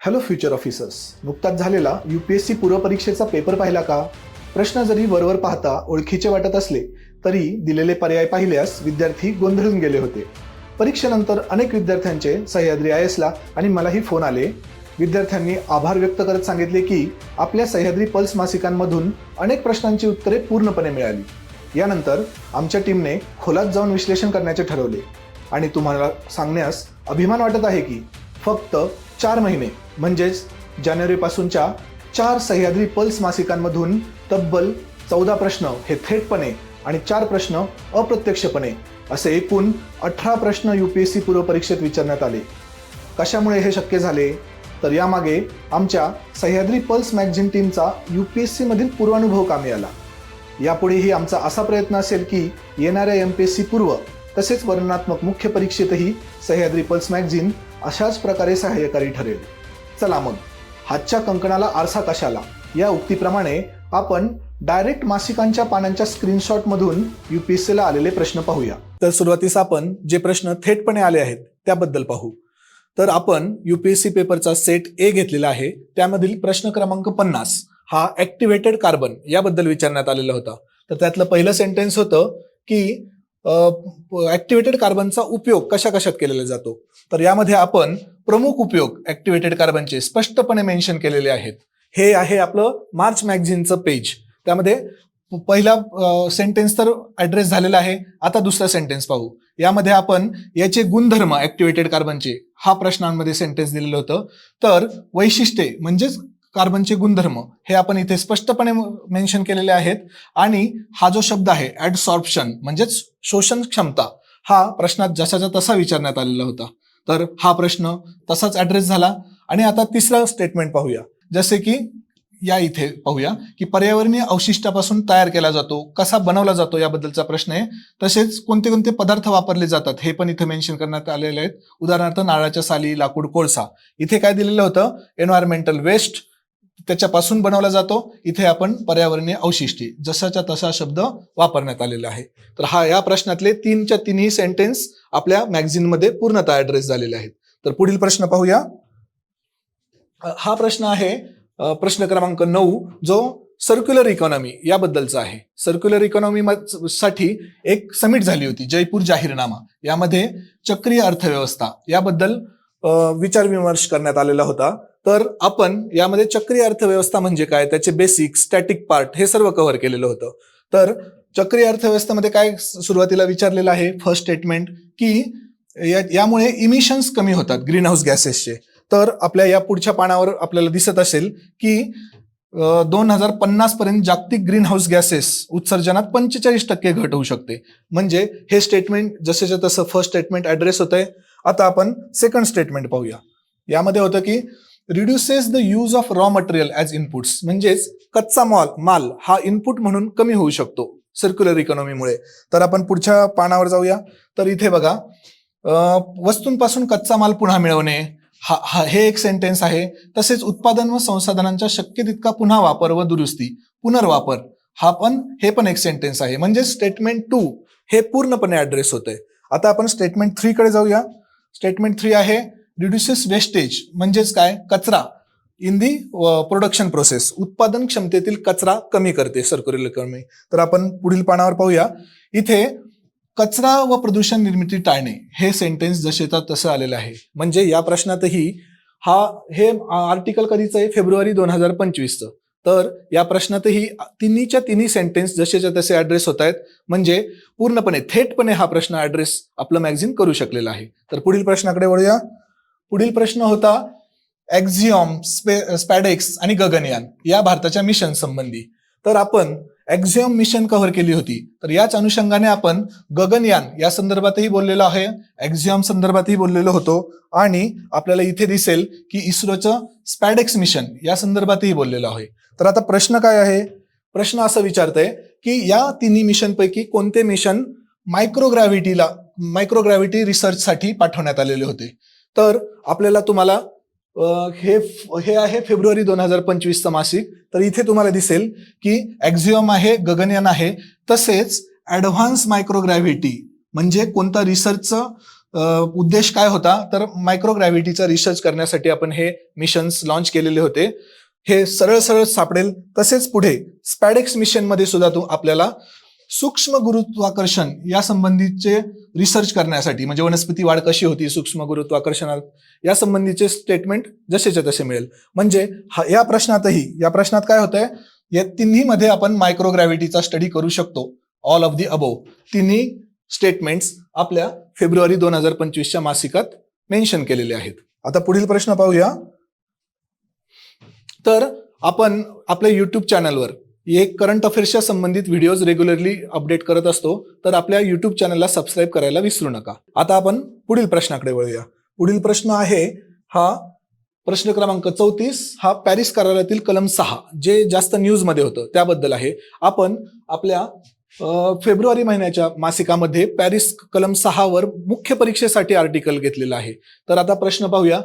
Hello future officers नुकताच झालेला U P S C पूर्वपरीक्षेचा पेपर पाहिला का? प्रश्न जरी वरवर पाहता ओळखीचे वाटत असले तरी दिलेले पर्याय पाहिल्यास विद्यार्थी गोंधळून गेले होते. परीक्षेनंतर अनेक विद्यार्थ्यांचे सह्याद्री आय एसला आणि मलाही फोन आले. विद्यार्थ्यांनी आभार व्यक्त करत सांगितले की आपल्या सह्याद्री पल्स मासिकांमधून अनेक प्रश्नांची उत्तरे पूर्णपणे मिळाली. यानंतर आमच्या टीमने खोलात जाऊन विश्लेषण करण्याचे ठरवले. आणि तुम्हाला सांगण्यास अभिमान वाटत आहे की फक्त चार महिने म्हणजेच जानेवारीपासूनच्या चार सह्याद्री पल्स मासिकांमधून तब्बल चौदा प्रश्न हे थेटपणे आणि चार प्रश्न अप्रत्यक्षपणे असे एकूण अठरा प्रश्न यू पी एस सी पूर्व परीक्षेत विचारण्यात आले. कशामुळे हे शक्य झाले? तर यामागे आमच्या सह्याद्री पल्स मॅगझिन टीमचा यू पी एस सीमधील पूर्वानुभव कामी आला यापुढेही आमचा असा प्रयत्न असेल की येणाऱ्या एम पी एस सी पूर्व तसेच वर्णनात्मक मुख्य परीक्षेतही सह्याद्री पल्स मॅगझिन अशाच प्रकारे सहाय्यकारी ठरेल. चला मग हातच्या कंकणाला आरसा कशाला? या उक्तीप्रमाणे आपण डायरेक्ट मासिकांच्या पानांच्या स्क्रीनशॉटमधून युपीएससीला आलेले प्रश्न पाहूया. तर सुरुवातीस आपण जे प्रश्न थेटपणे आले आहेत त्याबद्दल पाहू. तर आपण युपीएससी पेपरचा सेट ए घेतलेला आहे त्यामधील प्रश्न क्रमांक पन्नास हा ऍक्टिव्हेटेड कार्बन याबद्दल विचारण्यात आलेला होता. तर त्यातलं पहिलं सेंटेन्स होतं की ऍक्टिव्हेटेड कार्बनचा उपयोग कशा कशात केलेला जातो? तर यामध्ये आपण प्रमुख उपयोग ऍक्टिव्हेटेड कार्बनचे स्पष्टपणे मेन्शन केलेले आहेत. हे आहे आपलं मार्च मॅगझिनचं पेज त्यामध्ये पहिला सेंटेन्स तर ऍड्रेस झालेला आहे. आता दुसरा सेंटेन्स पाहू. यामध्ये आपण याचे गुणधर्म ऍक्टिव्हेटेड कार्बनचे हा प्रश्नांमध्ये सेंटेन्स दिलेलं होतं. तर वैशिष्ट्ये म्हणजेच कार्बनचे गुणधर्म हे आपण इथे स्पष्टपणे मेन्शन केलेले आहेत. आणि हा जो शब्द आहे ऍडसॉर्प्शन म्हणजेच शोषण क्षमता हा प्रश्नात जसाचा तसा विचारण्यात आलेला होता. तर हा प्रश्न तसाच ऍड्रेस झाला. आणि आता तिसरं स्टेटमेंट पाहूया. जसे की या इथे पाहूया की पर्यावरणीय अवशिष्टापासून तयार केला जातो कसा बनवला जातो याबद्दलचा प्रश्न आहे. तसेच कोणते कोणते पदार्थ वापरले जातात हे पण इथे मेन्शन करण्यात आलेले आहेत. उदाहरणार्थ नारळाच्या साली लाकूड कोळसा. इथे काय दिलेलं होतं? एन्व्हायरमेंटल वेस्ट त्याच्यापासून बनवला जातो. इथे आपण पर्यावरणीय अवशिष्टी जसाच्या तसा शब्द वापरण्यात आलेला आहे. तर हा या प्रश्नातले तीनच्या तिन्ही सेंटेन्स आपल्या मॅगझिनमध्ये पूर्णतः ऍड्रेस झालेले आहेत. तर पुढील प्रश्न पाहूया. हा प्रश्न आहे प्रश्न क्रमांक नऊ जो सर्क्युलर इकॉनॉमी याबद्दलचा आहे. सर्क्युलर इकॉनॉमी साठी एक समिट झाली होती जयपूर जाहीरनामा. यामध्ये चक्रीय अर्थव्यवस्था याबद्दल विचार विमर्श करण्यात आलेला होता. तर आपण यामध्ये चक्रीय अर्थव्यवस्था म्हणजे काय? त्याचे बेसिक स्टॅटिक पार्ट हे सर्व कव्हर केलेलं होतं. तर चक्रीय अर्थव्यवस्थेमध्ये काय सुरुवातीला विचारलेलं आहे? फर्स्ट स्टेटमेंट की यामुळे इमिशन्स कमी होतात ग्रीन हाऊस गॅसेसचे तर आपल्या या पुढच्या पानावर आपल्याला दिसत असेल की दोन हजार पन्नास पर्यंत जागतिक ग्रीन हाऊस गॅसेस उत्सर्जनात पंचेचाळीस टक्के घट होऊ शकते. म्हणजे हे स्टेटमेंट जसेच्या तसं फर्स्ट स्टेटमेंट ऍड्रेस होत आहे आता आपण सेकंड स्टेटमेंट पाहूया. यामध्ये होतं की reduces the use of raw material as inputs म्हणजेच कच्चा माल माल हा इनपुट म्हणून कमी होऊ शकतो सर्क्युलर इकॉनॉमीमुळे तर आपण पुढच्या पानावर जाऊया. तर इथे बघा वस्तूंपासून कच्चा माल पुन्हा मिळवणे हा हा हे एक सेंटेन्स आहे. तसेच उत्पादन व संसाधनांचा शक्य तितका पुन्हा वापर व दुरुस्ती पुनर्वापर हा पण हे पण एक सेंटेन्स आहे. म्हणजे स्टेटमेंट टू हे पूर्णपणे ऍड्रेस होत आहे आता आपण स्टेटमेंट थ्री कडे जाऊया. स्टेटमेंट थ्री आहे रिड्युसेस वेस्टेज म्हणजेच काय? कचरा. इन दी प्रोडक्शन प्रोसेस उत्पादन क्षमतेतील कचरा कमी करते सर्क्युलर इकॉनॉमी तर आपण पुढील पानावर पाहूया. इथे कचरा व प्रदूषण निर्मिती टाळणे हे सेंटेन्स जसे तसं आलेलं आहे. म्हणजे या प्रश्नातही हा हे uh, आर्टिकल कधीचं आहे? फेब्रुवारी दोन हजार पंचवीसचं. तर या प्रश्नातही तिन्हीच्या तिन्ही सेंटेन्स जसेच्या तसे ऍड्रेस होत आहेत. म्हणजे पूर्णपणे थेटपणे हा प्रश्न ऍड्रेस आपलं मॅगझिन करू शकलेला आहे. तर पुढील प्रश्नाकडे वळूया. पुढील प्रश्न होता एक्झिओम स्पे स्पॅडेक्स आणि गगनयान या भारताच्या मिशन संबंधी. तर आपण एक्झिओम मिशन कव्हर केली होती. तर याच अनुषंगाने आपण गगनयान या संदर्भातही बोललेलो आहे. एक्झिओम संदर्भातही बोललेलो होतो. आणि आपल्याला इथे दिसेल की इस्रोचं स्पॅडेक्स मिशन या संदर्भातही बोललेलो आहे. तर आता प्रश्न काय आहे? प्रश्न असं विचारतंय की या तिन्ही मिशनपैकी कोणते मिशन मायक्रोग्रॅव्हिटीला मायक्रोग्रॅव्हिटी रिसर्चसाठी पाठवण्यात आलेले होते? तर आपल्याला तुम्हाला हे हे आहे फेब्रुवारी दोन हजार पंचवीसचं मासिक. तर इथे तुम्हाला दिसेल की एक्झिओम आहे गगनयान आहे तसेच ऍडव्हान्स मायक्रोग्रॅव्हिटी म्हणजे कोणता रिसर्चचं उद्देश काय होता? तर मायक्रोग्रॅव्हिटीचा रिसर्च करण्यासाठी आपण हे मिशन्स लॉन्च केलेले होते. हे सरळ सरळ सापडेल. तसेच पुढे स्पॅडेक्स मिशनमध्ये सुद्धा तो आपल्याला सूक्ष्म गुरुत्वाकर्षण या संबंधीचे रिसर्च करण्यासाठी म्हणजे वनस्पती वाढ कशी होती सूक्ष्म गुरुत्वाकर्षणात या संबंधीचे स्टेटमेंट जसेच्या तसे मिळेल. म्हणजे हा- या प्रश्नातही या प्रश्नात काय होतंय? या तिन्हीमध्ये आपण मायक्रोग्रॅव्हिटीचा स्टडी करू शकतो. ऑल ऑफ दी अबोव तिन्ही स्टेटमेंट्स आपल्या फेब्रुवारी दोन हजार पंचवीसच्या मासिकात मेन्शन केलेले आहेत. आता पुढील प्रश्न पाहूया. तर आपण आपल्या युट्यूब चॅनलवर एक करंट अफेअर्सच्या संबंधित व्हिडिओज रेग्युलरली अपडेट करत असतो तर आपल्या युट्यूब चॅनलला सबस्क्राईब करायला विसरू नका. आता आपण पुढील प्रश्नाकडे वळूया. पुढील प्रश्न आहे हा प्रश्न क्रमांक चौतीस हा पॅरिस करारातील कलम सहा जे जास्त न्यूजमध्ये होतं त्याबद्दल आहे. आपण आपल्या फेब्रुवारी महिन्याच्या मासिकामध्ये पॅरिस कलम सहावर मुख्य परीक्षेसाठी आर्टिकल घेतलेलं आहे. तर आता प्रश्न पाहूया.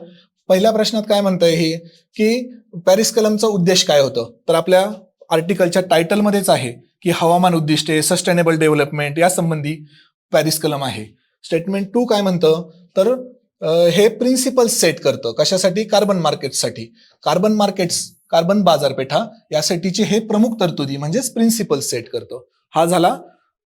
पहिल्या प्रश्नात काय म्हणतंय हे? की पॅरिस कलमचा उद्देश काय होतं? तर आपल्या आर्टिकलच्या टायटलमध्येच आहे की हवामान उद्दिष्टे सस्टेनेबल डेव्हलपमेंट या संबंधी पॅरिस कलम आहे. स्टेटमेंट टू काय म्हणतं? तर हे प्रिन्सिपल सेट करतं. कशासाठी? कार्बन मार्केटसाठी कार्बन मार्केट्स कार्बन बाजारपेठा यासाठीचे हे प्रमुख तरतुदी म्हणजेच प्रिन्सिपल सेट करतं. हा झाला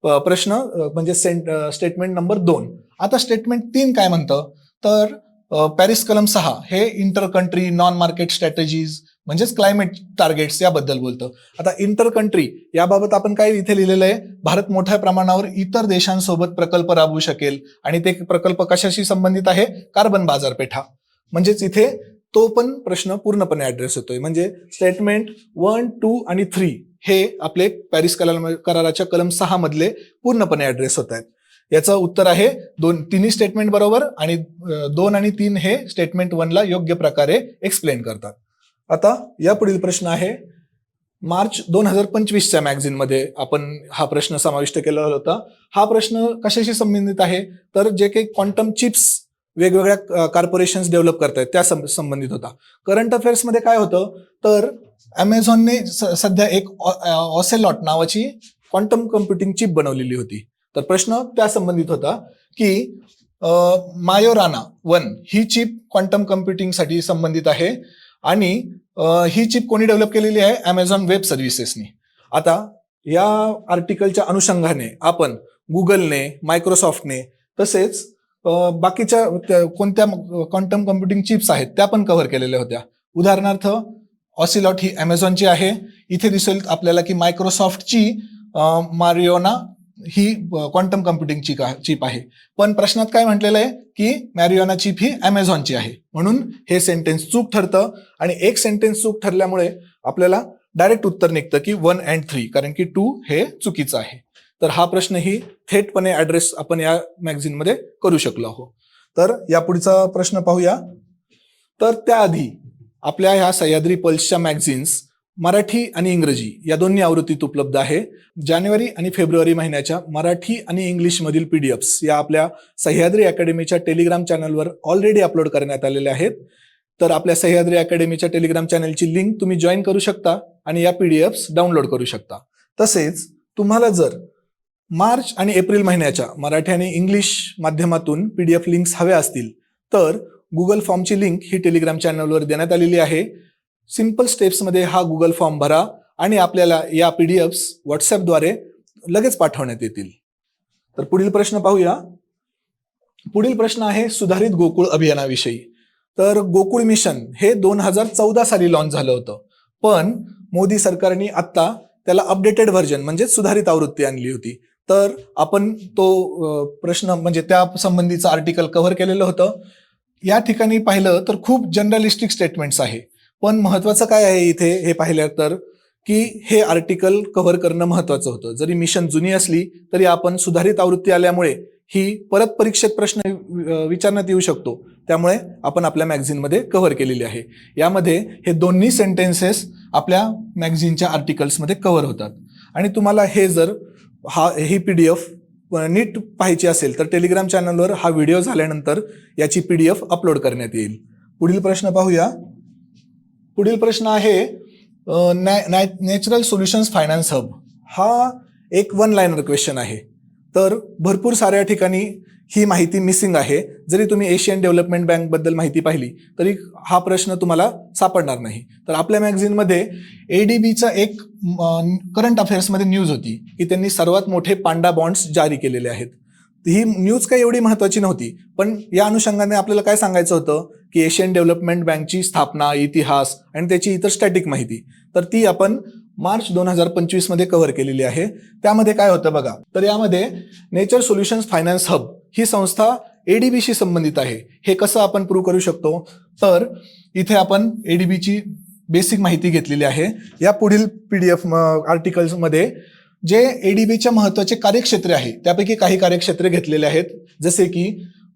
प्रश्न म्हणजे सेंट स्टेटमेंट नंबर दोन. आता स्टेटमेंट तीन काय म्हणतं? तर पॅरिस कलम सहा हे inter country non market strategies म्हणजेच क्लायमेट टार्गेट्स याबद्दल बोलतं. आता इंटर कंट्री याबाबत आपण काय इथे लिहिलेलं आहे? भारत मोठ्या प्रमाणावर इतर देशांसोबत प्रकल्प राबवू शकेल. आणि ते प्रकल्प कशाशी संबंधित आहे? कार्बन बाजारपेठा. म्हणजेच इथे तो पण प्रश्न पूर्णपणे ऍड्रेस होतोय. म्हणजे स्टेटमेंट वन टू आणि थ्री हे आपले पॅरिस कला कराराच्या कलम सहा मधले पूर्णपणे ऍड्रेस होत आहेत. याचं उत्तर आहे दोन तिन्ही स्टेटमेंट बरोबर आणि दोन आणि तीन हे स्टेटमेंट वनला योग्य प्रकारे एक्सप्लेन करतात. आता या पुढील प्रश्न आहे मार्च दोन हजार पंचवीसच्या मॅगझिनमध्ये आपण हा प्रश्न समाविष्ट केला होता. हा प्रश्न कशाशी संबंधित आहे? तर जे काही क्वांटम चिप्स वेगवेगळ्या कॉर्पोरेशन्स डेव्हलप करतायत त्या संबंधित होता. करंट अफेअर्समध्ये काय होतं? तर अमेझॉनने सध्या एक ऑसेलॉट नावाची क्वांटम कम्प्युटिंग चिप बनवलेली होती. तर प्रश्न त्या संबंधित होता की मायोराना वन ही चिप क्वांटम कम्प्युटिंगसाठी संबंधित आहे आणि ही चिप कोणी डेव्हलप केलेली आहे? अमेझॉन वेब सर्व्हिसेसनी आता या आर्टिकलच्या अनुषंगाने आपण गुगलने मायक्रोसॉफ्टने तसेच बाकीच्या त्या कोणत्या क्वांटम कम्प्युटिंग चिप्स आहेत त्या पण कव्हर केलेल्या होत्या. उदाहरणार्थ ऑसिलॉट ही अमेझॉनची आहे. इथे दिसेल आपल्याला की मायक्रोसॉफ्टची मारिओना ही क्वांटम कम्प्युटिंगची का चिप आहे. पण प्रश्नात काय म्हटलेलं आहे की मॅरिओना चिप ही अमेझॉनची आहे. म्हणून हे सेंटेन्स चूक ठरतं आणि एक सेंटेन्स चूक ठरल्यामुळे आपल्याला डायरेक्ट उत्तर निघतं की वन अँड थ्री कारण की टू हे चुकीचं आहे. तर हा प्रश्नही थेटपणे ऍड्रेस आपण या मॅगझिनमध्ये करू शकलो आहोत. तर या पुढचा प्रश्न पाहूया. तर त्याआधी आपल्या ह्या सह्याद्री पल्सच्या मॅगझिन्स मराठी आणि इंग्रजी या दोन्ही आवृत्तीत उपलब्ध आहे. जानेवारी आणि फेब्रुवारी महिन्याच्या मराठी आणि इंग्लिशमधील पी डी एफ्स या आपल्या सह्याद्री अकॅडमीच्या टेलिग्राम चॅनलवर ऑलरेडी अपलोड करण्यात आलेल्या आहेत. तर आपल्या सह्याद्री अकॅडमीच्या टेलिग्राम चॅनलची लिंक तुम्ही जॉईन करू शकता आणि या पी डी एफ्स डाउनलोड करू शकता. तसेच तुम्हाला जर मार्च आणि एप्रिल महिन्याच्या मराठी आणि इंग्लिश माध्यमातून पी डी एफ लिंक्स हव्या असतील तर गुगल फॉर्मची लिंक ही टेलिग्राम चॅनलवर देण्यात आलेली आहे. सिंपल स्टेप्समध्ये हा गुगल फॉर्म भरा आणि आपल्याला या पीडीएफ्स व्हॉट्सअपद्वारे लगेच पाठवण्यात येतील. तर पुढील प्रश्न पाहूया. पुढील प्रश्न आहे सुधारित गोकुळ अभियानाविषयी. तर गोकुळ मिशन हे दोन हजार चौदा साली लॉन्च झालं होतं. पण मोदी सरकारने आत्ता त्याला अपडेटेड व्हर्जन म्हणजे सुधारित आवृत्ती आणली होती. तर आपण तो प्रश्न म्हणजे त्या संबंधीचं आर्टिकल कव्हर केलेलं होतं. या ठिकाणी पाहिलं तर खूप जर्नलिस्टिक स्टेटमेंट्स आहे. पण महत्वाचं काय आहे इथे हे पाहिलं तर की हे आर्टिकल कव्हर करणं महत्वाचं होतं. जरी मिशन जुनी असली तरी आपण सुधारित आवृत्ती आल्यामुळे ही परत परीक्षेत प्रश्न विचारण्यात येऊ शकतो. त्यामुळे आपण आपल्या मॅगझिनमध्ये कव्हर केलेली आहे. यामध्ये हे दोन्ही सेंटेन्सेस आपल्या मॅगझिनच्या आर्टिकल्समध्ये कव्हर होतात. आणि तुम्हाला हे जर हा ही पी डी एफ नीट पाहायची असेल तर टेलिग्राम चॅनलवर हा व्हिडिओ झाल्यानंतर याची पी डी एफ अपलोड करण्यात येईल. पुढील प्रश्न पाहूया. पुढील प्रश्न आहे नॅचरल सोल्युशन्स फायनान्स हब हा एक वन लाईनर क्वेश्चन आहे. तर भरपूर साऱ्या ठिकाणी ही माहिती मिसिंग आहे. जरी तुम्ही एशियन डेव्हलपमेंट बँकबद्दल माहिती पाहिली तरी हा प्रश्न तुम्हाला सापडणार नाही. तर आपल्या मॅगझिनमध्ये एडीबीचा एक करंट अफेअर्समध्ये न्यूज होती की त्यांनी सर्वात मोठे पांडा बॉन्ड्स जारी केलेले आहेत. ही न्यूज काही एवढी महत्वाची नव्हती. पण या अनुषंगाने आपल्याला काय सांगायचं होतं? की एशियन डेव्हलपमेंट बँकची स्थापना इतिहास आणि त्याची इतर स्टॅटिक माहिती. तर ती आपण मार्च दोन हजार पंचवीसमध्ये कव्हर केलेली आहे. त्यामध्ये काय होतं बघा? तर यामध्ये नेचर सोल्युशन्स फायनान्स हब ही संस्था एडीबीशी संबंधित आहे. हे कसं आपण प्रूव्ह करू शकतो? तर इथे आपण एडीबीची बेसिक माहिती घेतलेली आहे. या पुढील पीडीएफ आर्टिकल्समध्ये जे एडीबीच्या महत्त्वाचे कार्यक्षेत्रे आहे त्यापैकी काही कार्यक्षेत्रे घेतलेले आहेत. जसे की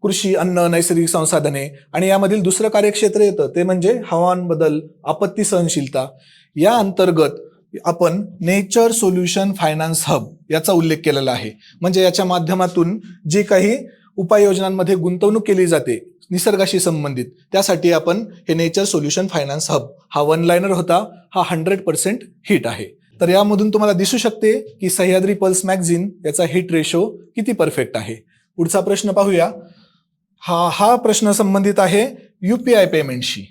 कृषी अन्न नैसर्गिक संसाधने आणि यामधील दुसरं कार्यक्षेत्र येतं ते म्हणजे हवामान बदल आपत्ती सहनशीलता. या अंतर्गत आपण नेचर सोल्युशन फायनान्स हब याचा उल्लेख केलेला आहे. म्हणजे याच्या माध्यमातून जी काही उपाययोजनांमध्ये गुंतवणूक केली जाते निसर्गाशी संबंधित त्यासाठी आपण हे नेचर सोल्युशन फायनान्स हब हा वन लाईनर होता हा हंड्रेड पर्सेंट हिट आहे. तर यामधून तुम्हाला दिसू शकते की सह्याद्री पल्स मॅगझिन याचा हिट रेशो किती परफेक्ट आहे. पुढचा प्रश्न पाहूया. हा हा प्रश्न संबंधित आहे युपीआय पेमेंटशी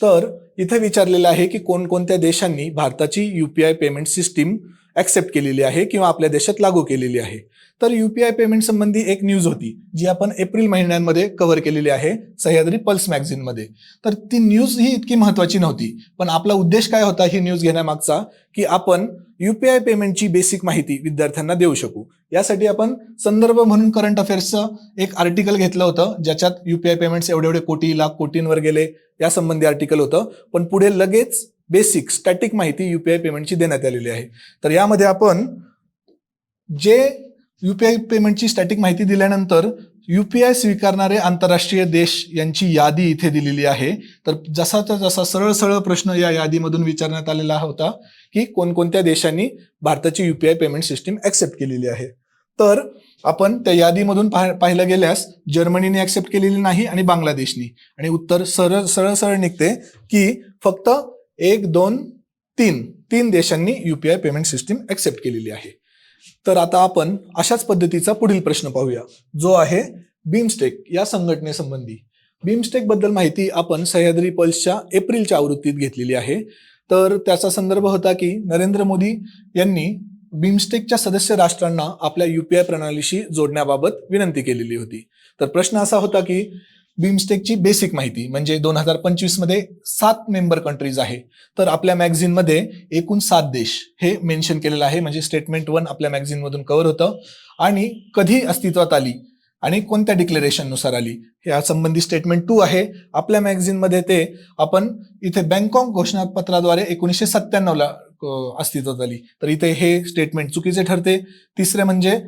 तर इथे विचारलेलं आहे की कोणकोणत्या देशांनी भारताची युपीआय पेमेंट सिस्टीम ॲक्सेप्ट केलेली आहे किंवा आपल्या देशात लागू केलेली आहे. तर युपीआय पेमेंट संबंधी एक न्यूज होती जी आपण एप्रिल महिन्यांमध्ये कव्हर केलेली आहे सह्याद्री पल्स मॅगझिनमध्ये तर ती न्यूज ही इतकी महत्वाची नव्हती पण आपला उद्देश काय होता ही न्यूज घेण्यामागचा की आपण युपीआय पेमेंटची बेसिक माहिती विद्यार्थ्यांना देऊ शकू. यासाठी आपण संदर्भ म्हणून करंट अफेअर्सचं एक आर्टिकल घेतलं होतं ज्याच्यात युपीआय पेमेंट्स एवढे एवढे कोटी लाख कोटींवर गेले या संबंधी आर्टिकल होतं. पण पुढे लगेच बेसिक स्टॅटिक माहिती युपीआय पेमेंटची देण्यात आलेली आहे. तर यामध्ये आपण जे युपीआय पेमेंटची स्टॅटिक माहिती दिल्यानंतर युपीआय स्वीकारणारे आंतरराष्ट्रीय देश यांची यादी इथे दिलेली आहे. तर जसाचा जसा सरळ सरळ प्रश्न या यादीमधून विचारण्यात आलेला होता की कोणकोणत्या देशांनी भारताची युपीआय पेमेंट सिस्टीम ऍक्सेप्ट केलेली आहे. तर आपण त्या यादीमधून पाह पाहिलं गेल्यास जर्मनीने ऍक्सेप्ट केलेली नाही आणि बांगलादेशनी. आणि उत्तर सरळ सरळ सरळ निघते की फक्त एक दोन तीन तीन देशांनी युपीआय पेमेंट सिस्टीम ऍक्सेप्ट केलेली आहे. तर आता आपण अशाच पद्धतीचा पुढील प्रश्न पाहूया जो आहे बीमस्टेक या संघटनेसंबंधी. बीमस्टेकबद्दल माहिती आपण सह्याद्री पल्सच्या एप्रिलच्या आवृत्तीत घेतलेली आहे. तर त्याचा संदर्भ होता की नरेंद्र मोदी यांनी बीमस्टेकच्या सदस्य राष्ट्रांना आपल्या युपीआय प्रणालीशी जोडण्याबाबत विनंती केलेली होती. तर प्रश्न असा होता की बिमस्टेकची बेसिक माहिती म्हणजे दोन हजार पंचवीसमध्ये सात मेंबर कंट्रीज आहे. तर आपल्या मॅगझिनमध्ये एकूण सात देश हे मेन्शन केलेलं आहे. म्हणजे स्टेटमेंट वन आपल्या मॅग्झिनमधून कव्हर होतं. आणि कधी अस्तित्वात आली आणि कोणत्या डिक्लेरेशननुसार आली या संबंधी स्टेटमेंट टू आहे. आपल्या मॅगझिनमध्ये ते आपण इथे बँकॉक घोषणापत्राद्वारे एकोणीसशे सत्त्याण्णवला अस्तित्वात आली. तर इथे हे स्टेटमेंट चुकीचे ठरते. तिसरे म्हणजे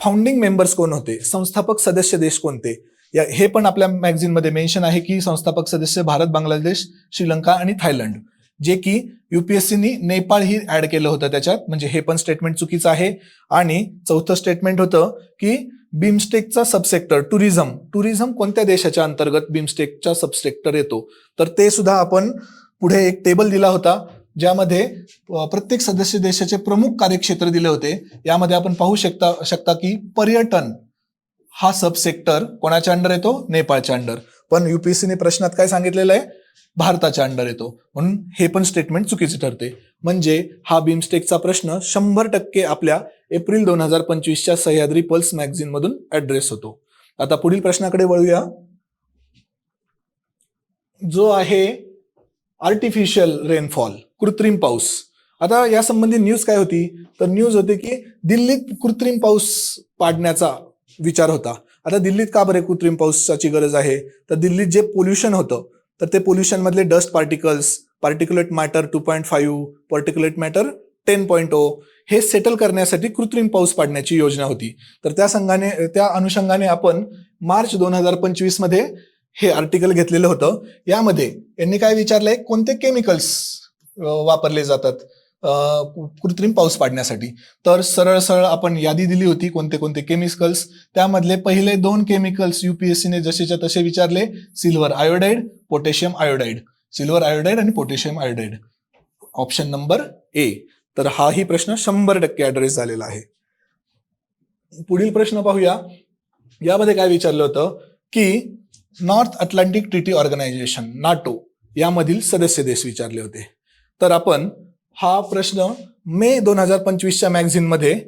फाउंडिंग मेंबर्स कोण होते? संस्थापक सदस्य देश कोणते? या हे पण आपल्या मॅगझिनमध्ये मेन्शन आहे की संस्थापक सदस्य भारत बांगलादेश श्रीलंका आणि थायलंड जे की युपीएससीनी नेपाळ ही ऍड केलं होतं त्याच्यात. म्हणजे हे पण स्टेटमेंट चुकीचं आहे. आणि चौथं स्टेटमेंट होतं की बीमस्टेकचा सबसेक्टर टुरिझम टुरिझम कोणत्या देशाच्या अंतर्गत बिमस्टेकचा सबसेक्टर येतो? तर ते सुद्धा आपण पुढे एक टेबल दिला होता ज्यामध्ये प्रत्येक सदस्य देशाचे प्रमुख कार्यक्षेत्र दिले होते. यामध्ये आपण पाहू शकता शकता की पर्यटन. हा सब सेक्टर कोणाच्या अंडर येतो? नेपाळच्या अंडर पण युपीएससीने प्रश्नात काय सांगितलेलं आहे? भारताच्या अंडर येतो. म्हणून हे पण स्टेटमेंट चुकीचे ठरते. म्हणजे हा बिमस्टेकचा प्रश्न शंभर टक्के आपल्या एप्रिल दोन हजार पंचवीसच्या सह्याद्री पल्स मॅगझिन मधून ऍड्रेस होतो. आता पुढील प्रश्नाकडे वळूया. जो आहे आर्टिफिशियल रेनफॉल कृत्रिम पाऊस. आता या संबंधी न्यूज काय होती? तर न्यूज होती की दिल्लीत कृत्रिम पाऊस पाडण्याचा विचार होता. आता दिल्लीत का बरे कृत्रिम पाऊसाची गरज आहे? तर दिल्लीत जे पोल्युशन होतं तर ते पोल्युशन मधले dust particles particulate matter two point five particulate matter ten point O हे सेटल करण्यासाठी कृत्रिम पाऊस पाडण्याची योजना होती. तर त्या संघाने त्या अनुषंगाने आपण मार्च दोन हजार पंचवीसमध्ये हे आर्टिकल घेतलेलं होतं. यामध्ये यांनी काय विचारलंय? कोणते केमिकल्स वापरले जातात? कृत्रिम पाऊस पाडण्यासाठी. तर सरळ सरळ आपण यादी दिली होती कोणते कोणते केमिकल्स त्यामधले पहिले दोन केमिकल्स युपीएससीने जसेच्या तसे विचारले silver iodide potassium iodide silver iodide आणि potassium iodide option number A तर हाही प्रश्न शंभर टक्के ऍड्रेस झालेला आहे. पुढील प्रश्न पाहूया. यामध्ये काय विचारलं होतं? की North Atlantic Treaty Organisation NATO यामधील सदस्य देश विचारले होते. तर आपण हा प्रश्न मे दोन हजार पंचवीसच्या मॅगझिनमध्ये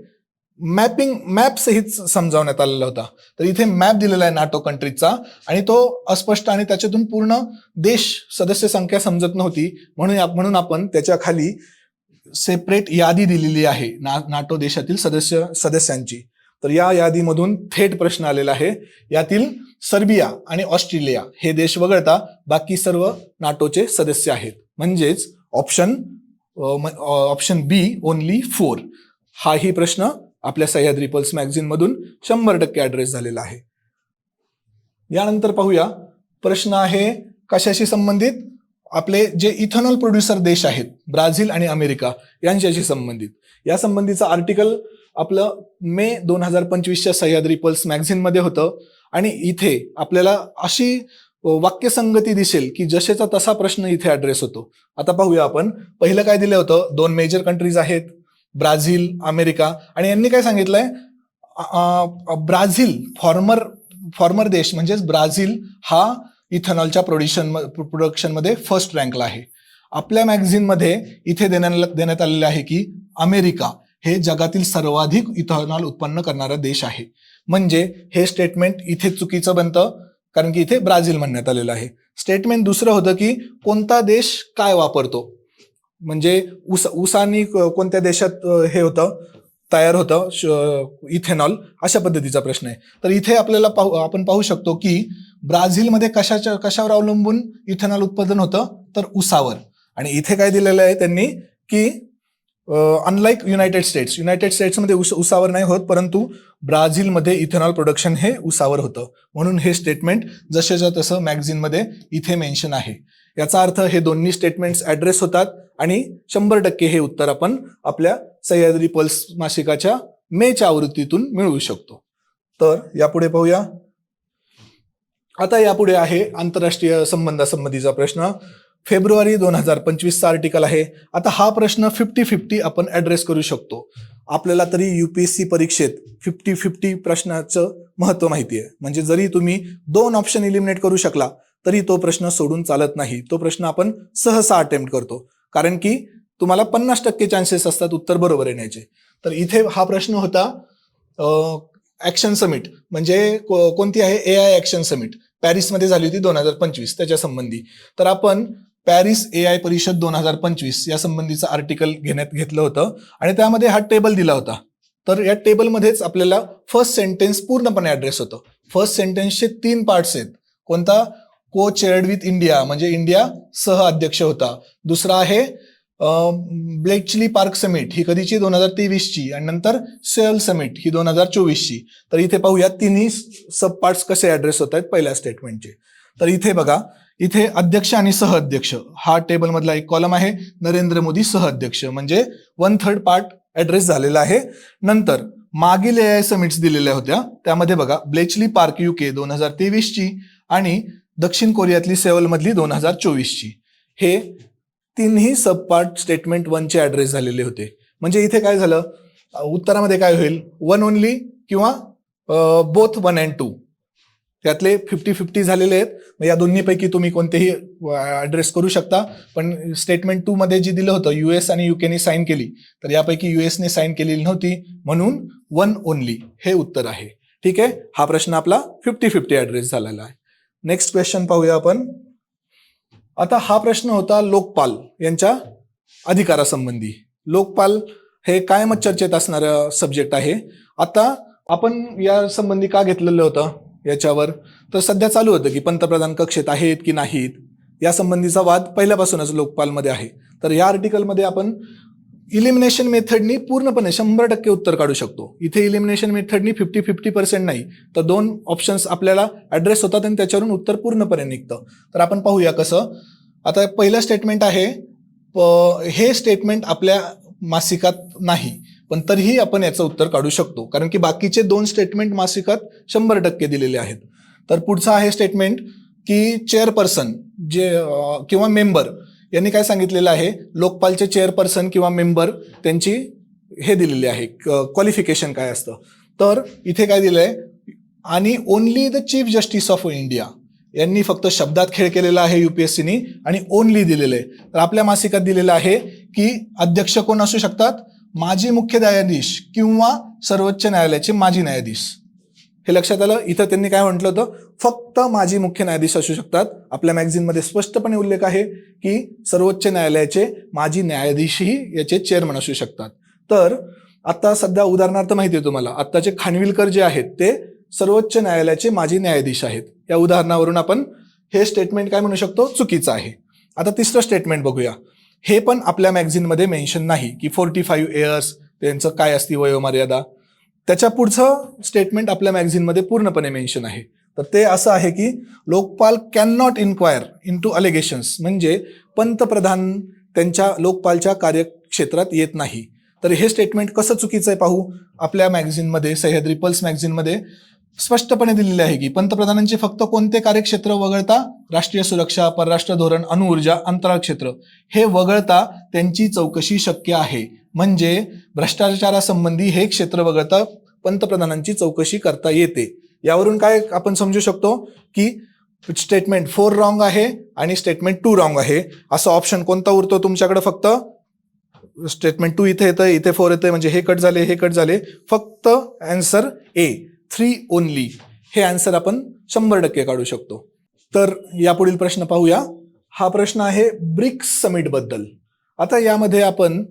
मॅपिंग मॅप सहित समजावण्यात आलेला होता. तर इथे मॅप दिलेला आहे नाटो कंट्रीजचा आणि तो अस्पष्ट आणि त्याच्यातून पूर्ण देश सदस्य संख्या समजत नव्हती. म्हणून म्हणून आपण त्याच्याखाली सेपरेट यादी दिलेली आहे ना नाटो देशातील सदस्य सदस्यांची. तर या यादीमधून थेट प्रश्न आलेला आहे. यातील सर्बिया आणि ऑस्ट्रेलिया हे देश वगळता बाकी सर्व नाटोचे सदस्य आहेत. म्हणजेच option option B only four हाही प्रश्न आपल्या सह्याद्री पल्स मॅगझिन मधून शंभर टक्के ऍड्रेस झालेला आहे. यानंतर पाहूया प्रश्न आहे कशाशी संबंधित? आपले जे इथेनॉल प्रोड्युसर देश आहेत ब्राझील आणि अमेरिका यांच्याशी संबंधित. या संबंधीचं आर्टिकल आपलं मे दोन हजार पंचवीसच्या सह्याद्री पल्स मॅगझिनमध्ये होतं. आणि इथे आपल्याला अशी वाक्यसंगती दिसेल की जसेचा तसा प्रश्न इथे ऍड्रेस होतो. आता पाहूया आपण. पहिलं काय दिलं होतं? दोन मेजर कंट्रीज आहेत. Brazil America. आणि यांनी काय सांगितलंय? ब्राझील फॉर्मर फॉर्मर देश म्हणजेच ब्राझील हा इथेनॉलच्या प्रोड्युशन प्रोडक्शनमध्ये फर्स्ट रँकला आहे. आपल्या मॅगझिनमध्ये इथे देण्यात देण्यात आलेले आहे की अमेरिका हे जगातील सर्वाधिक इथेनॉल उत्पन्न करणारा देश आहे. म्हणजे हे स्टेटमेंट इथे चुकीचं बनतं कारण की इथे ब्राझील म्हणण्यात आलेलं आहे. स्टेटमेंट दुसरं होतं की कोणता देश काय वापरतो? म्हणजे ऊस ऊसानी क- कोणत्या देशात हे होतं तयार होतं श- इथेनॉल अशा पद्धतीचा प्रश्न आहे. तर इथे आपल्याला पाहू आपण पाहू शकतो की ब्राझीलमध्ये कशाच्या कशावर अवलंबून इथेनॉल उत्पादन होतं? तर उसावर. आणि इथे काय दिलेलं आहे त्यांनी की अनलाईक युनायटेड स्टेट्स युनायटेड स्टेट्समध्ये उस उसावर नाही होत परंतु ब्राझीलमध्ये इथेनॉल प्रोडक्शन हे उसावर होतं. म्हणून हे स्टेटमेंट जसेच्या तसं मॅगझिनमध्ये इथे मेन्शन आहे. याचा अर्थ हे दोन्ही स्टेटमेंट्स ऍड्रेस होतात आणि शंभर टक्के हे उत्तर आपण आपल्या सह्याद्री पल्स मासिकाच्या मेच्या आवृत्तीतून मिळवू शकतो. तर यापुढे पाहूया. आता यापुढे आहे आंतरराष्ट्रीय संबंधासंबंधीचा प्रश्न. फेब्रुवारी दोन हजार पंचवीसचा आर्टिकल आहे. आता हा प्रश्न फिफ्टी फिफ्टी आपण ऍड्रेस करू शकतो. आपल्याला तरी युपीएससी परीक्षेत फिफ्टी फिफ्टी प्रश्नाचं महत्त्व माहिती आहे. म्हणजे जरी तुम्ही दोन ऑप्शन इलिमिनेट करू शकला तरी तो प्रश्न सोडून चालत नाही. तो प्रश्न आपण सहसा अटेम्प्ट करतो. कारण की तुम्हाला पन्नास टक्के चान्सेस असतात उत्तर बरोबर येण्याचे. तर इथे हा प्रश्न होता ऍक्शन समिट म्हणजे कोणती आहे? ए आय ऍक्शन समिट पॅरिसमध्ये झाली होती दोन हजार पंचवीस त्याच्या संबंधी. तर आपण पॅरिस ए आय परिषद दोन हजार पंचवीस या संबंधीचं आर्टिकल घेण्यात घेतलं होतं आणि त्यामध्ये हा टेबल दिला होता. तर या टेबलमध्येच आपल्याला फर्स्ट सेंटेन्स पूर्णपणे ऍड्रेस होतं. फर्स्ट सेंटेन्सचे तीन पार्ट्स आहेत. कोणता? को चेअर्ड विथ इंडिया म्हणजे इंडिया सह अध्यक्ष होता. दुसरा आहे ब्लेचली पार्क समिट ही कधीची? दोन हजार तेवीसची. आणि नंतर सेल समिट ही दोन हजार चोवीसची. तर इथे पाहूया तिन्ही सब पार्ट्स कसे ऍड्रेस होत आहेत पहिल्या स्टेटमेंटचे तर इथे बघा इथे अध्यक्ष आणि सहअध्यक्ष. हा टेबलमधला एक कॉलम आहे. नरेंद्र मोदी सहअध्यक्ष. म्हणजे वन थर्ड पार्ट ऍड्रेस झालेला आहे. नंतर मागील ए आय समिट्स दिलेल्या होत्या. त्यामध्ये बघा ब्लेचली पार्क युके दोन हजार तेवीसची आणि दक्षिण कोरियातली सेवलमधली दोन हजार चोवीसची. हे तिन्ही सब पार्ट स्टेटमेंट वनचे ॲड्रेस झालेले होते. म्हणजे इथे काय झालं? उत्तरामध्ये काय होईल? वन ओनली किंवा बोथ वन अँड टू त्यातले फिफ्टी फिफ्टी झालेले आहेत. मग या दोन्हीपैकी तुम्ही कोणतेही ऍड्रेस करू शकता. पण स्टेटमेंट टू मध्ये जी दिलं होतं युएस आणि युकेने साईन केली तर यापैकी युएसने साईन केलेली नव्हती. म्हणून वन ओनली हे उत्तर आहे. ठीक आहे? हा प्रश्न आपला फिफ्टी फिफ्टी ऍड्रेस झालेला आहे. नेक्स्ट क्वेश्चन पाहूया आपण. आता हा प्रश्न होता लोकपाल यांच्या अधिकारासंबंधी. लोकपाल हे कायमच चर्चेत असणारं सब्जेक्ट आहे. आता आपण या संबंधी का घेतलेलं होतं? याच्यावर. तर सध्या चालू होतं की पंतप्रधान कक्षेत आहेत की नाहीत या संबंधीचा वाद पहिल्यापासूनच लोकपालमध्ये आहे. तर या आर्टिकलमध्ये आपण इलिमिनेशन मेथडनी पूर्णपणे शंभर टक्के उत्तर काढू शकतो. इथे इलिमिनेशन मेथडनी फिफ्टी फिफ्टी पर्सेंट नाही तर दोन ऑप्शन्स आपल्याला ॲड्रेस होतात आणि त्याच्यावरून उत्तर पूर्णपणे निघतं. तर आपण पाहूया कसं. आता पहिलं स्टेटमेंट आहे प- हे स्टेटमेंट आपल्या मासिकात नाही. पण तरीही आपण याचं उत्तर काढू शकतो. कारण की बाकीचे दोन स्टेटमेंट मासिकात शंभर टक्के दिलेले आहेत. तर पुढचं आहे स्टेटमेंट की चेअरपर्सन जे किंवा मेंबर यांनी काय सांगितलेलं आहे? लोकपालचे चेअरपर्सन किंवा मेंबर त्यांची हे दिलेली आहे. क्वालिफिकेशन काय असतं? तर इथे काय दिलं आहे आणि only the Chief Justice of India यांनी फक्त शब्दात खेळ केलेला आहे युपीएससीनी आणि ओनली दिलेलं आहे. तर आपल्या मासिकात दिलेलं आहे की अध्यक्ष कोण असू शकतात? माजी मुख्य न्यायाधीश किंवा सर्वोच्च न्यायालयाचे माजी न्यायाधीश. हे लक्षात आलं? इथं त्यांनी काय म्हटलं होतं? फक्त माजी मुख्य न्यायाधीश असू शकतात. आपल्या मॅगझिनमध्ये स्पष्टपणे उल्लेख आहे की सर्वोच्च न्यायालयाचे माजी न्यायाधीशही याचे चेअरमन असू शकतात. तर आता सध्या उदाहरणार्थ माहिती आहे तुम्हाला. आत्ताचे खानविलकर जे आहेत ते सर्वोच्च न्यायालयाचे माजी न्यायाधीश आहेत. या उदाहरणावरून आपण हे स्टेटमेंट काय म्हणू शकतो? चुकीचं आहे. आता तिसरं स्टेटमेंट बघूया. हे पण आपल्या मॅगझिनमध्ये मेन्शन नाही की फोर्टी फाईव्ह इयर्स त्यांचं काय असती वयोमर्यादा. त्याच्या पुढचं स्टेटमेंट आपल्या मॅगझिनमध्ये पूर्णपणे मेन्शन आहे. तर ते असं आहे की Lokpal can not inquire into allegations म्हणजे पंतप्रधान त्यांच्या लोकपालच्या कार्यक्षेत्रात येत नाही. तर हे स्टेटमेंट कसं चुकीचं आहे पाहू? आपल्या मॅगझिनमध्ये सह्याद्री पल्स मॅगझिनमध्ये स्पष्टपणे दिलेले आहे की पंतप्रधानांचे फक्त कोणते कार्यक्षेत्र वगळता राष्ट्रीय सुरक्षा परराष्ट्र धोरण अणुऊर्जा अंतराळ क्षेत्र हे वगळता त्यांची चौकशी शक्य आहे. म्हणजे भ्रष्टाचारासंबंधी हे क्षेत्र वगळता पंतप्रधानांची चौकशी करता येते. यावरून काय आपण समजू शकतो? की स्टेटमेंट फोर रॉंग आहे आणि स्टेटमेंट टू रॉंग आहे. असं ऑप्शन कोणता उरतो तुमच्याकडे फक्त? स्टेटमेंट टू इथे येतं इथे फोर येतं म्हणजे हे कट झाले हे कट झाले. फक्त अँसर ए थ्री ओनली हे आन्सर आपण शंभर टक्के काढू शकतो. तर यापुढील प्रश्न पाहूया. हा प्रश्न आहे ब्रिक्स समिटबद्दल आता यामध्ये आपण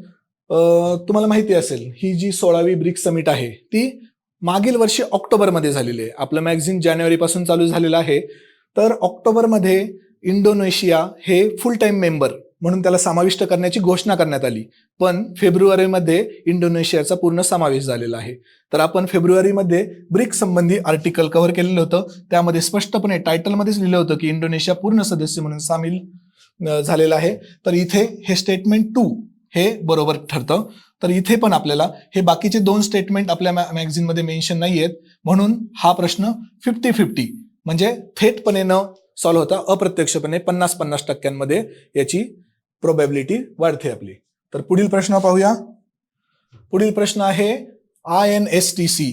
तुम्हाला माहिती असेल ही जी सोळावी ब्रिक्स समिट आहे ती मागील वर्षी ऑक्टोबरमध्ये झालेली आहे. आपलं मॅगझिन जानेवारीपासून चालू झालेलं आहे. तर ऑक्टोबरमध्ये इंडोनेशिया हे फुल टाईम मेंबर म्हणून त्याला समाविष्ट करण्याची घोषणा करण्यात आली. पण फेब्रुवारीमध्ये इंडोनेशियाचा पूर्ण समावेश झालेला आहे. तर आपण फेब्रुवारीमध्ये ब्रिक्स संबंधी आर्टिकल कव्हर केलेलं होतं. त्यामध्ये स्पष्टपणे टायटलमध्येच लिहिलं होतं की इंडोनेशिया पूर्ण सदस्य म्हणून सामील झालेलं झालेला आहे. तर इथे हे स्टेटमेंट टू हे बरोबर ठरतं. तर इथे पण आपल्याला हे बाकीचे दोन स्टेटमेंट आपल्या मॅगझिनमध्ये मेन्शन नाही आहेत म्हणून हा प्रश्न फिफ्टी फिफ्टी म्हणजे थेटपणे न सॉल्व्ह होता अप्रत्यक्षपणे पन्नास पन्नास टक्क्यांमध्ये याची प्रोबॅबिलिटी वाढते आपली. तर पुढील प्रश्न पाहूया. पुढील प्रश्न आहे I N S T C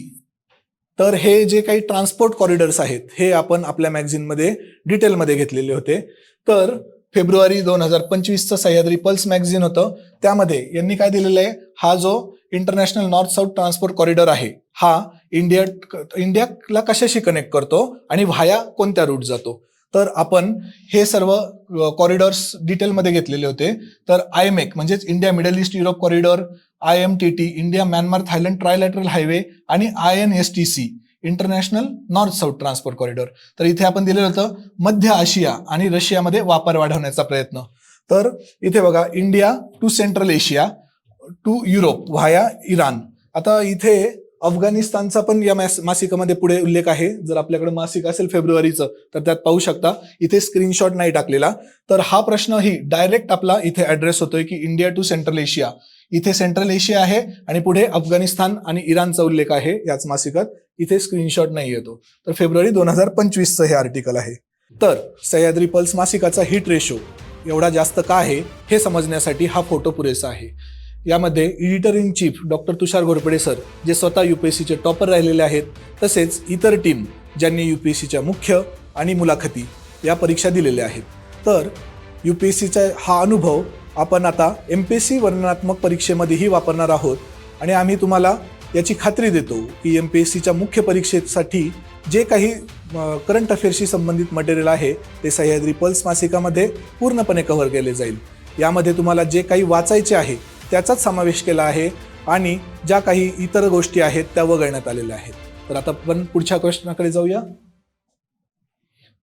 तर हे जे काही ट्रान्सपोर्ट कॉरिडॉर्स आहेत हे आपण आपल्या मॅगझिनमध्ये डिटेलमध्ये घेतलेले होते. तर फेब्रुवारी दोन हजार पंचवीसचं सह्याद्री पल्स मॅगझिन होतं. त्यामध्ये यांनी काय दिलेलं आहे? हा जो international north south transport corridor आहे हा इंडिया इंडियाला कशाशी कनेक्ट करतो? आणि व्हाया कोणत्या रूट जातो? तर आपण हे सर्व कॉरिडॉर्स डिटेलमध्ये घेतलेले होते. तर आय एम एक म्हणजेच India Middle East Europe corridor I M T T India Myanmar Thailand trilateral highway आणि I N S T C international north south transport corridor तर इथे आपण दिलेलं होतं मध्य आशिया आणि रशियामध्ये वापर वाढवण्याचा प्रयत्न. तर इथे बघा India to Central Asia to Europe via Iran आता इथे अफगाणिस्तानचा पण या मासिकामध्ये पुढे उल्लेख आहे. जर आपल्याकडे मासिक असेल फेब्रुवारीचं तर त्यात पाहू शकता इथे स्क्रीनशॉट नाही टाकलेला. तर हा प्रश्नही डायरेक्ट आपला इथे ऍड्रेस होतोय की इंडिया टू सेंट्रल एशिया इथे सेंट्रल एशिया आहे आणि पुढे अफगाणिस्तान आणि इराणचा उल्लेख आहे याच मासिकात. इथे स्क्रीनशॉट नाही येतो. तर फेब्रुवारी दोन हजार पंचवीसचं हे आर्टिकल आहे. तर सह्याद्री पल्स मासिकाचा हिट रेशो एवढा जास्त का आहे हे समजण्यासाठी हा फोटो पुरेसा आहे. यामध्ये editor in chief doctor Tushar Ghorpade sir जे स्वतः यू पी एस सीचे टॉपर राहिलेले आहेत तसेच इतर टीम ज्यांनी यू पी एस सीच्या मुख्य आणि मुलाखती या परीक्षा दिलेल्या आहेत. तर यू पी एस सीचा हा अनुभव आपण आता एम पी एस सी वर्णनात्मक परीक्षेमध्येही वापरणार आहोत आणि आम्ही तुम्हाला याची खात्री देतो की एम पी एस सीच्या मुख्य परीक्षेसाठी जे काही करंट अफेअर्सशी संबंधित मटेरियल आहे ते सह्याद्री पल्स मासिकामध्ये पूर्णपणे कव्हर केले जाईल. यामध्ये तुम्हाला जे काही वाचायचे आहे त्याचाच समावेश केला आहे आणि ज्या काही इतर गोष्टी आहेत त्या वगळण्यात आलेल्या आहेत. तर आता आपण पुढच्या प्रश्नाकडे जाऊया.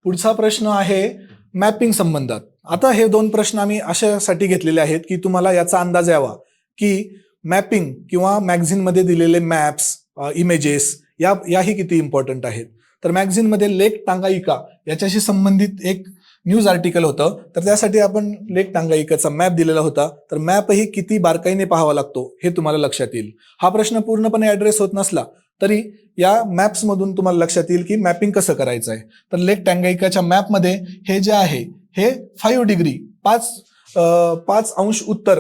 पुढचा प्रश्न आहे मॅपिंग संबंधात. आता हे दोन प्रश्न आम्ही अशासाठी घेतलेले आहेत की तुम्हाला याचा अंदाज यावा की मॅपिंग किंवा मॅगझिनमध्ये दिलेले मॅप्स इमेजेस या याही किती इम्पॉर्टंट आहेत. तर मॅगझिनमध्ये लेक टांगाईका याच्याशी संबंधित एक न्यूज आर्टिकल होतं तर त्यासाठी आपण लेक टांगाईकाचा मॅप दिलेला होता. तर मॅपही किती बारकाईने पाहावा लागतो हे तुम्हाला लक्षात येईल. हा प्रश्न पूर्णपणे ऍड्रेस होत नसला तरी या मॅप्समधून तुम्हाला लक्षात येईल की मॅपिंग कसं करायचं आहे तर लेक टँगाईकाच्या मॅपमध्ये हे जे आहे हे फाईव्ह डिग्री पाच पाच अंश उत्तर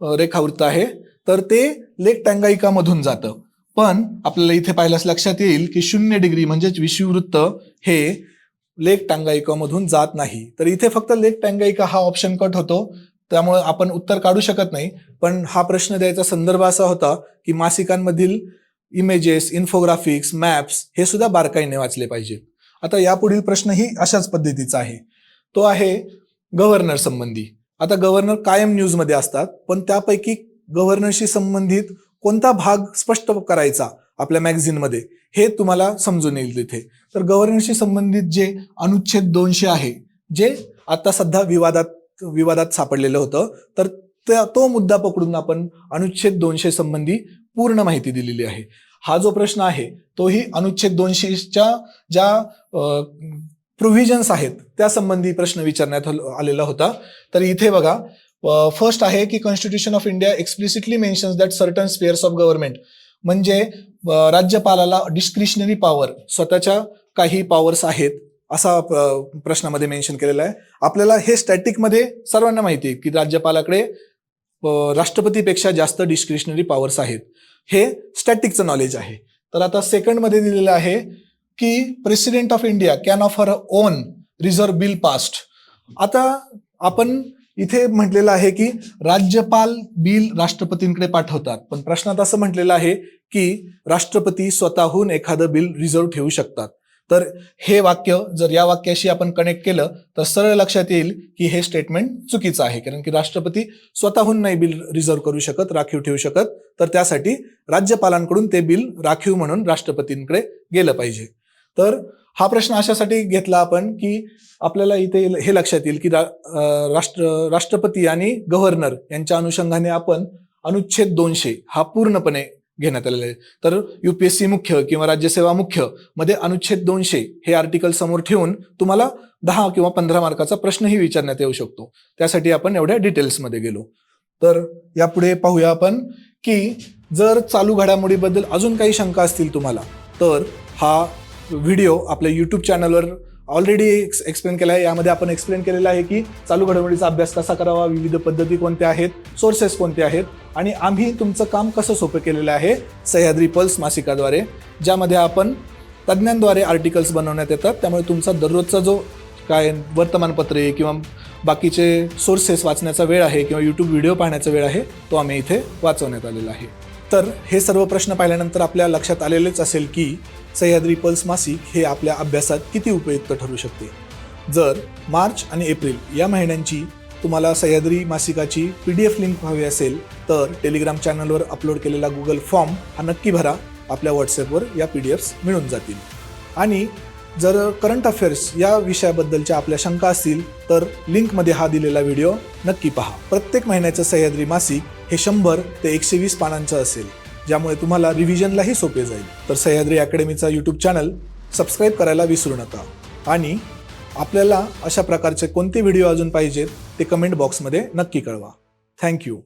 रेखावृत्त आहे. तर ते लेक टँगाईकामधून जातं. पण आपल्याला इथे पाहिल्यास लक्षात येईल की शून्य डिग्री म्हणजेच विषुववृत्त हे लेक टांगाईका मधून जात नाही. तर इथे फक्त लेक टांगाईका हा ऑप्शन कट होतो. त्यामुळे आपण उत्तर काढू शकत नाही. पण हा प्रश्न द्यायचा संदर्भ असा होता की मासिकांमधील इमेजेस इन्फोग्राफिक्स मॅप्स हे सुद्धा बारकाईने वाचले पाहिजे. आता यापुढील प्रश्नही अशाच पद्धतीचा आहे. तो आहे गव्हर्नर संबंधी. आता गव्हर्नर कायम न्यूजमध्ये असतात पण त्यापैकी गव्हर्नरशी संबंधित कोणता भाग स्पष्ट करायचा आपल्या मॅगझिनमध्ये हे तुम्हाला समजून येईल तिथे. तर गव्हर्नरशी संबंधित जे अनुच्छेद दोनशे आहे जे आता सध्या विवादात विवादात सापडलेलं होतं तर त्या- तो मुद्दा पकडून आपण अनुच्छेद दोनशे संबंधी पूर्ण माहिती दिलेली आहे. हा जो प्रश्न आहे तोही अनुच्छेद दोनशेच्या ज्या प्रोव्हिजन्स आहेत त्या संबंधी प्रश्न विचारण्यात आलेला होता. तर इथे बघा फर्स्ट आहे की constitution of India explicitly mentions that certain spheres of government म्हणजे राज्यपालाला डिस्क्रिशनरी पॉवर स्वतःच्या काही पॉवर्स आहेत असा प्रश्नामध्ये मेन्शन केलेला आहे. आपल्याला हे स्टॅटिकमध्ये सर्वांना माहिती आहे की राज्यपालाकडे राष्ट्रपतीपेक्षा जास्त डिस्क्रिशनरी पॉवर्स आहेत. हे स्टॅटिकचं नॉलेज आहे. तर आता सेकंडमध्ये दिलेलं आहे की president of India can of her own reserve bill past आता आपण इथे म्हटलेलं आहे की राज्यपाल बिल राष्ट्रपतींकडे पाठवतात. पण प्रश्नात असं म्हटलेलं आहे की राष्ट्रपती स्वतःहून एखादं बिल रिझर्व्ह ठेवू शकतात. तर हे वाक्य जर या वाक्याशी आपण कनेक्ट केलं तर सरळ लक्षात येईल की हे स्टेटमेंट चुकीचं आहे. कारण की राष्ट्रपती स्वतःहून नाही बिल रिझर्व्ह करू शकत राखीव ठेवू शकत. तर त्यासाठी राज्यपालांकडून ते बिल राखीव म्हणून राष्ट्रपतींकडे गेलं पाहिजे. तर हा प्रश्न अशासाठी घेतला आपण की आपल्याला इथे हे लक्षात येईल की रा- राष्ट्र राष्ट्रपती आणि गव्हर्नर यांच्या अनुषंगाने आपण अनुच्छेद दोनशे हा पूर्णपणे घेण्यात आलेला आहे. तर युपीएससी मुख्य किंवा राज्यसेवा मुख्यमध्ये अनुच्छेद दोनशे हे आर्टिकल समोर ठेवून तुम्हाला दहा किंवा पंधरा मार्काचा प्रश्नही विचारण्यात येऊ शकतो. त्यासाठी आपण एवढ्या डिटेल्समध्ये गेलो. तर यापुढे पाहूया आपण की जर चालू घडामोडीबद्दल अजून काही शंका असतील तुम्हाला तर हा व्हिडिओ आपल्या यूट्यूब चॅनलवर ऑलरेडी एक्सप्लेन केला आहे यामध्ये आपण एक्सप्लेन केलेलं आहे की चालू घडामोडीचा अभ्यास कसा करावा विविध पद्धती कोणत्या आहेत सोर्सेस कोणते आहेत आणि आम्ही तुमचं काम कसं सोपं केलेलं आहे सह्याद्री पल्स मासिकाद्वारे ज्यामध्ये आपण तज्ज्ञांद्वारे आर्टिकल्स बनवण्यात येतात. त्यामुळे तुमचा दररोजचा जो काय वर्तमानपत्रे किंवा बाकीचे सोर्सेस वाचण्याचा वेळ आहे किंवा यूट्यूब व्हिडिओ पाहण्याचा वेळ आहे तो आम्ही इथे वाचवण्यात आलेला आहे. तर हे सर्व प्रश्न पाहिल्यानंतर आपल्या लक्षात आलेलेच असेल की सह्याद्री पल्स मासिक हे आपल्या अभ्यासात किती उपयुक्त ठरू शकते? जर मार्च आणि एप्रिल या महिन्यांची तुम्हाला सह्याद्री मासिकाची पी डी एफ लिंक हवी असेल तर टेलिग्राम चॅनलवर अपलोड केलेला गुगल फॉर्म हा नक्की भरा. आपल्या व्हॉट्सॲपवर या पी डी एफ्स मिळून जातील. आणि जर करंट अफेअर्स या विषयाबद्दलच्या आपल्या शंका असतील तर लिंकमध्ये हा दिलेला व्हिडिओ नक्की पहा. प्रत्येक महिन्याचं सह्याद्री मासिक हे शंभर ते एकशे वीस पानांचं असेल. ज्यामुळे तुम्हाला रिव्हिजनलाही सोपे जाईल. तर सह्याद्री अकॅडमीचा यूट्यूब चॅनल सबस्क्राईब करायला विसरू नका. आणि आपल्याला अशा प्रकारचे कोणते व्हिडिओ अजून पाहिजेत ते कमेंट बॉक्समध्ये नक्की कळवा. थँक्यू